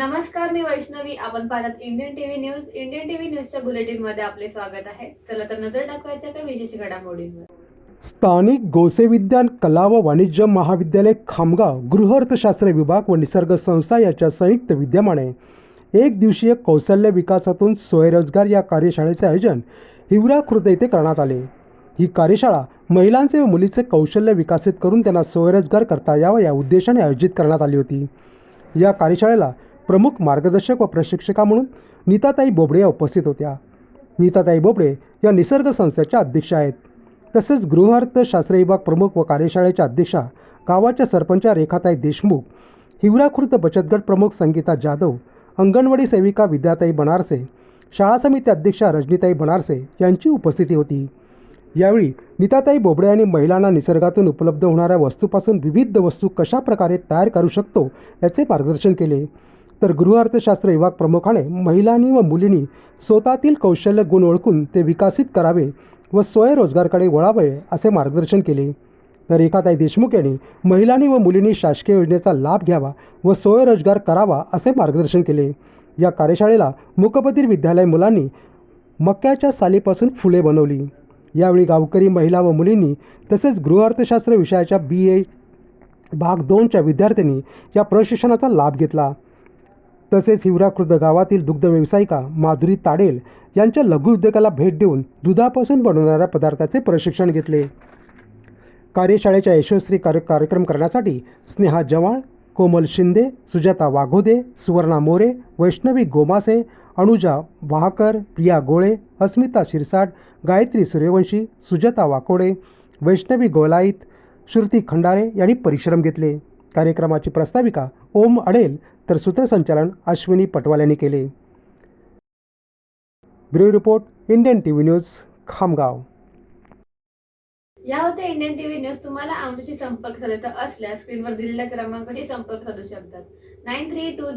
नमस्कार मी वैष्णवी. आपण पाहतात Indian TV news Indian TV न्यूजच्या बुलेटिनमध्ये आपले स्वागत आहे. चला तर नजर टाकवायच्या काही विशेष घडामोडींवर. स्थानिक गोसेविज्ञान कला व वाणिज्य महाविद्यालय खामगाव गृहअर्थशास्त्र विभाग व निसर्ग संस्था याच्या संयुक्त विद्यमाने एक दिवसीय कौशल्य विकासातून स्वयंरोजगार या कार्यशाळेचे आयोजन हिवरा खुर्द येथे करण्यात आले. ही कार्यशाळा महिलांचे व मुलीचे कौशल्य विकसित करून त्यांना स्वयंरोजगार करता यावा या उद्देशाने आयोजित करण्यात आली होती. या कार्यशाळेला प्रमुख मार्गदर्शक व प्रशिक्षिका म्हणून नीताताई बोबडे या उपस्थित होत्या. नीताताई बोबडे या निसर्ग संस्थेच्या अध्यक्ष आहेत. तसेच गृहअर्थशास्त्र विभाग प्रमुख व कार्यशाळेच्या अध्यक्षा गावाच्या सरपंचा रेखाताई देशमुख हिवराखुर्द बचतगट बचत गट प्रमुख संगीता जाधव अंगणवाडी सेविका विद्याताई बनारसे शाळा समिती अध्यक्षा रजनीताई बनारसे यांची उपस्थिती होती. यावेळी नीताताई बोबडे यांनी महिलांना निसर्गातून उपलब्ध होणाऱ्या वस्तूपासून विविध वस्तू कशा प्रकारे तयार करू शकतो याचे मार्गदर्शन केले. तर गृहअर्थशास्त्र विभाग प्रमुखाने महिलांनी व मुलींनी स्वतःतील कौशल्य गुण ओळखून ते विकसित करावे व स्वयंरोजगारकडे वळावे असे मार्गदर्शन केले. तर एकाताई देशमुख यांनी महिलांनी व मुलींनी शासकीय योजनेचा लाभ घ्यावा व स्वयंरोजगार करावा असे मार्गदर्शन केले. या कार्यशाळेला मुकबधीर विद्यालय मुलांनी मक्याच्या सालीपासून फुले बनवली. यावेळी गावकरी महिला व मुलींनी तसेच गृहअर्थशास्त्र विषयाच्या बी ए भाग दोनच्या विद्यार्थ्यांनी या प्रशिक्षणाचा लाभ घेतला. तसेच हिवराखुर्द गावातील दुग्ध व्यावसायिका माधुरी ताडेल यांच्या लघुउद्योगाला भेट देऊन दुधापासून बनवणाऱ्या पदार्थाचे प्रशिक्षण घेतले. कार्यशाळेच्या यशस्वी कार्य कार्यक्रम करण्यासाठी स्नेहा जवाळ कोमल शिंदे सुजाता वाघोदे सुवर्णा मोरे वैष्णवी गोमासे अनुजा वाहकर प्रिया गोळे अस्मिता शिरसाट गायत्री सूर्यवंशी सुजाता वाकोडे वैष्णवी गोलाईत श्रुती खंडारे यांनी परिश्रम घेतले. कार्यक्रमाची प्रस्ताविका ओम अडेल तर सूत्रसंचालन अश्विनी पटवाल यांनी केले. Bureau report Indian TV news Khamgaon. या होत्या इंडियन टीव्ही न्यूज. तुम्हाला आमच्याशी संपर्क साधायचा असल्यास स्क्रीनवर दिलेल्या क्रमांकाशी संपर्क साधू शकतात. Nine three to